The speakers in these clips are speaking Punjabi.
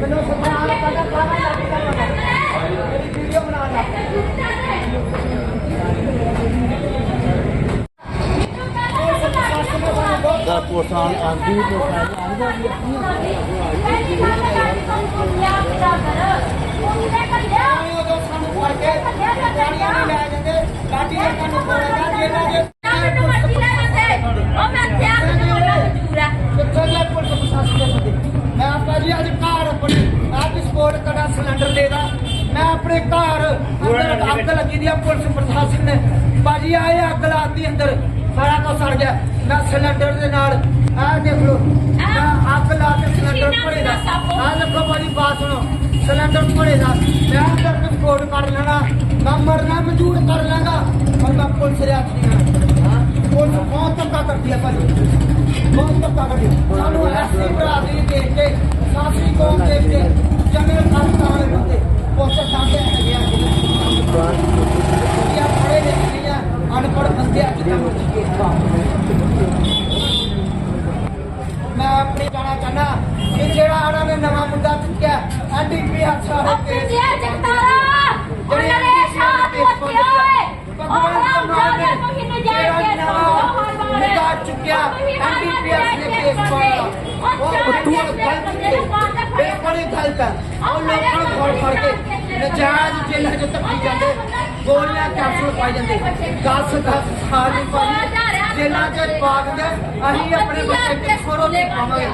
ਮੈਨੂੰ ਸਰਕਾਰ ਕਹਿੰਦਾ ਕਾਹਦਾ ਲੱਗ ਕਰਨਾ ਮੇਰੀ ਵੀਡੀਓ ਬਣਾਉਣ ਲੱਗ ਦਾ ਕੋਸਾਨ ਆਂਦੀ ਕੋਸਾਨ ਆਂਦੀ ਆਂਦੀ ਲਾਠੀ ਦੇ ਕੰਨ ਕੋਲੇ ਲਾਠੀ ਇਹਨਾਂ ਦੇ ਉਹ ਮੈਂ ਮੈਂ ਆਪਣੇ ਘਰ ਅੰਦਰ ਅੱਗ ਲੱਗੀ ਦੀ ਆ ਪੁਲਿਸ ਪ੍ਰਸ਼ਾਸਨ ਨੇ। ਬਾਜੀ ਆਏ ਅੱਗ ਲਾਤੀ ਅੰਦਰ। ਸਾਰਾ ਕੁਝ ਸੜ ਗਿਆ। ਮੈਂ ਸਿਲੰਡਰ ਦੇ ਨਾਲ ਆਹ ਦੇਖ ਲਓ ਮੈਂ ਅੱਗ ਲਾ ਕੇ ਸਿਲੰਡਰ ਭਰੇ ਦਾ। ਆਹ ਦੇਖੋ ਬਾਜੀ ਬਾਤ ਸੁਣੋ। ਸਿਲੰਡਰ ਭਰੇ ਦਾ। ਮੈਂ ਅੰਦਰ ਸਪੋਰਟ ਕਰ ਲੈਣਾ। ਮੈਂ ਮਰਨਾ ਮਨਜ਼ੂਰ ਕਰ ਲਾਂਗਾ। ਪਰ ਮੈਂ ਪੁਲਿਸ ਦੇ ਹੱਥ ਨਹੀਂ ਆਉਣਾ। ਹਾਂ? ਪੁਲਿਸ ਬਹੁਤ ਧੱਕਾ ਕਰਦੀ ਹੈ ਭਾਜੀ। ਬਹੁਤ ਧੱਕਾ ਕਰਦੀ। ਸਾਨੂੰ ਐਸੀ ਬਰਾਦਰੀ ਦੇਖ ਨੇ ਨਵਾਂ ਮੁੰਡਾ ਚੁੱਕਿਆ ਐਨਡੀਪੀ ਹਾਦਸਾ ਹੋ ਕੇ ਮੁੰਡਾ ਚੁੱਕਿਆ ਐਨਡੀਪੀਐਸ ਨੇ ਕੇਸ ਪਾਇਆ ਉਹ ਤੂੰ ਗਲਤ ਬੇਪੜੀ ਗਲਤ ਹੈ ਉਹ ਲੋਕਾਂ ਨੂੰ ਫੜ ਫੜ ਕੇ ਨਜਾਇਜ਼ ਜੇਲ੍ਹਾਂ ਚ ਧੱਕੀ ਜਾਂਦੇ ਗੋਲੀਆਂ ਕੈਪਸੂਲ ਪਾਈ ਜਾਂਦੇ 10 10 ਸਾਲ ਦੀ ਪਾਈ ਜੇਲ੍ਹਾਂ ਚ ਪਾ ਦਿੰਦੇ ਅਸੀਂ ਆਪਣੇ ਬੱਚੇ ਕਿੱਥੋਂ ਰੋਟੀ ਖਾਵਾਂਗੇ।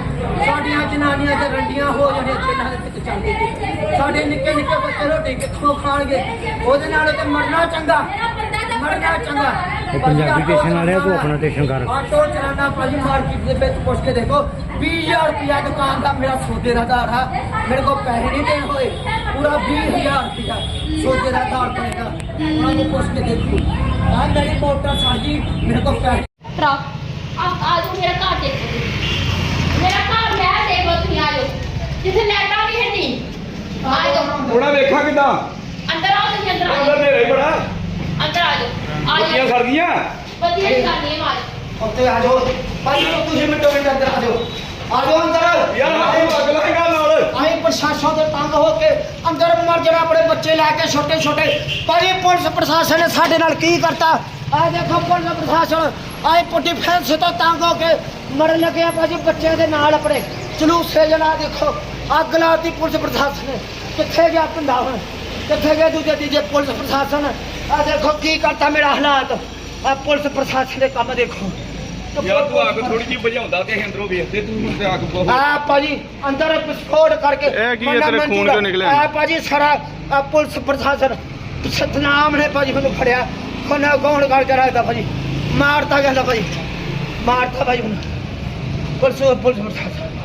ਸਾਡੀਆਂ ਜਨਾਨੀਆਂ ਤੇ ਰੰਡੀਆਂ ਹੋ ਜਾਣੀਆਂ ਜੇਲ੍ਹਾਂ ਦੇ ਵਿੱਚ ਚੱਲਦੇ ਸਾਡੇ ਨਿੱਕੇ ਨਿੱਕੇ ਬੱਚੇ ਰੋਟੀ ਕਿੱਥੋਂ ਖਾਣਗੇ? ਉਹਦੇ ਨਾਲ ਤੇ ਮਰਨਾ ਚੰਗਾ। ਮਰਨਾ ਚੰਗਾ। ਪੰਜਾਬੀ ਸਟੇਸ਼ਨ ਵਾਲਿਆ ਤੂੰ ਆਪਣਾ ਸਟੇਸ਼ਨ ਕਰ। ਆਟੋ ਚਲਾਣਾ ਭਾਜੀ ਮਾਰਕੀਟ ਦੇ ਵਿੱਚ ਪੁੱਛ ਕੇ ਦੇਖੋ। 20000 ਰੁਪਇਆ ਦੁਕਾਨ ਦਾ ਮੇਰਾ ਸੌਦੇ ਦਾ ਆਧਾਰ ਆ। ਮੇਰੇ ਕੋਲ ਪੈਸੇ ਨਹੀਂ ਦੇਣ ਹੋਏ। ਪੂਰਾ 20000 ਰੁਪਇਆ ਸੌਦੇ ਦਾ ਆਧਾਰ ਪਏਗਾ ਉਹਨਾਂ ਨੂੰ ਪੁੱਛ ਕੇ ਦੇਖੋ। ਆ ਮੇਰੀ ਮੋਟਰ ਸਾਜੀ ਮੇਰੇ ਕੋਲ ਪੈਸੇ ਟਰੱਕ ਆ ਆ ਜਾਓ ਮੇਰਾ ਘਰ ਦੇਖੋ ਤੁਸੀਂ। ਮੇਰਾ ਘਰ ਮੈਂ ਦੇਖੋ ਤੁਸੀਂ ਆ ਜਾਓ ਜਿੱਥੇ ਲੈਟਾਂ ਵੀ ਹੈ ਨਹੀਂ ਆ ਜਾਓ ਥੋੜਾ ਵੇਖਾਂ ਕਿਦਾਂ ਅੰਦਰ ਆਓ ਤੁਸੀਂ ਅੰਦਰ ਆ ਅੰਦਰ ਜਾਓ ਨੇਰੇ ਹੀ ਬੜਾ ਅੰਦਰ ਆ ਜਾਓ ਆ ਬੱਤੀਆਂ ਜਾਓ ਸੜ ਗਈਆਂ ਵਧੀਆ ਹੀ ਕਰਨੀ ਹੈ ਮਾਜ ਉੱਤੇ ਆ ਜਾਓ ਭਾਈ ਤੁਸੀਂ ਮਿੰਟੋ ਮਿੰਟ ਅੰਦਰ ਆ ਜਾਓ ਆ ਜਾਓ ਅੰਦਰ ਯਾਰ ਆਹ ਅੱਗ ਲਾਏਗਾ ਨਾਲ ਅਸੀਂ ਪ੍ਰਸ਼ਾਸਨ ਦੇ ਤੰਗ ਹੋ ਕੇ ਅੰਦਰ ਮਰ ਜਣਾ ਆਪਣੇ ਬੱਚੇ ਲੈ ਕੇ ਛੋਟੇ ਛੋਟੇ ਭਾਈ ਪੁਲਿਸ ਪ੍ਰਸ਼ਾਸਨ ਨੇ ਸਾਡੇ ਨਾਲ ਕੀ ਕਰਤਾ ਆ ਦੇਖੋ ਪੁਲਿਸ ਪ੍ਰਸ਼ਾਸਨ ਆਏ ਪੁੱਟੀ ਫੈਂਸ ਤੋਂ ਤੰਗ ਹੋ ਕੇ ਮਰਨ ਲੱਗੇ ਆ ਭਾਜੀ ਬੱਚਿਆਂ ਦੇ ਨਾਲ ਆਪਣੇ। ਜਲੂਸੇ ਜਣਾ ਦੇਖੋ ਅੱਗ ਲਾਤੀ ਪੁਲਿਸ ਪ੍ਰਸ਼ਾਸਨ ਨੇ। ਕਿੱਥੇ ਗਿਆ ਪਿੰਡਾ ਹੁਣ? ਕਿੱਥੇ ਗਿਆ ਦੂਜੇ ਤੀਜੇ ਪੁਲਿਸ ਪ੍ਰਸ਼ਾਸਨ? ਆ ਦੇਖੋ ਕੀ ਕਰਤਾ ਮੇਰਾ ਹਾਲਾਤ। ਆ ਪੁਲਿਸ ਪ੍ਰਸ਼ਾਸਨ ਦੇ ਕੰਮ ਦੇਖੋ। ਯਾਰ ਤੂੰ ਅੱਗ ਥੋੜੀ ਜਿਹੀ ਬੁਝਾਉਂਦਾ ਤੇ ਅੰਦਰੋਂ ਵੇਖਦੇ ਤੂੰ ਹੁਣ ਤੇ ਬਹੁਤ ਆ ਭਾਜੀ ਅੰਦਰ ਵਿਸਫੋਟ ਕਰਕੇ ਇਹ ਕੀ ਤੇਰੇ ਖੂਨ ਚੋਂ ਨਿਕਲਿਆ? ਆ ਭਾਜੀ ਸਾਰਾ ਪੁਲਿਸ ਪ੍ਰਸ਼ਾਸਨ। ਸਤਨਾਮ ਨੇ ਭਾਜੀ ਮੈਨੂੰ ਫੜਿਆ। ਕੋਨਾ ਗੌਣ ਕਰਕੇ ਰੱਖਦਾ ਭਾਜੀ? ਮਾਰਤਾ ਕਹਿੰਦਾ ਭਾਜੀ। ਮਾਰਤਾ ਭਾਜੀ ਮੈਨੂੰ ਪੁਲਿਸ ਪੁਲਿਸ ਪ੍ਰਸ਼ਾਸਨ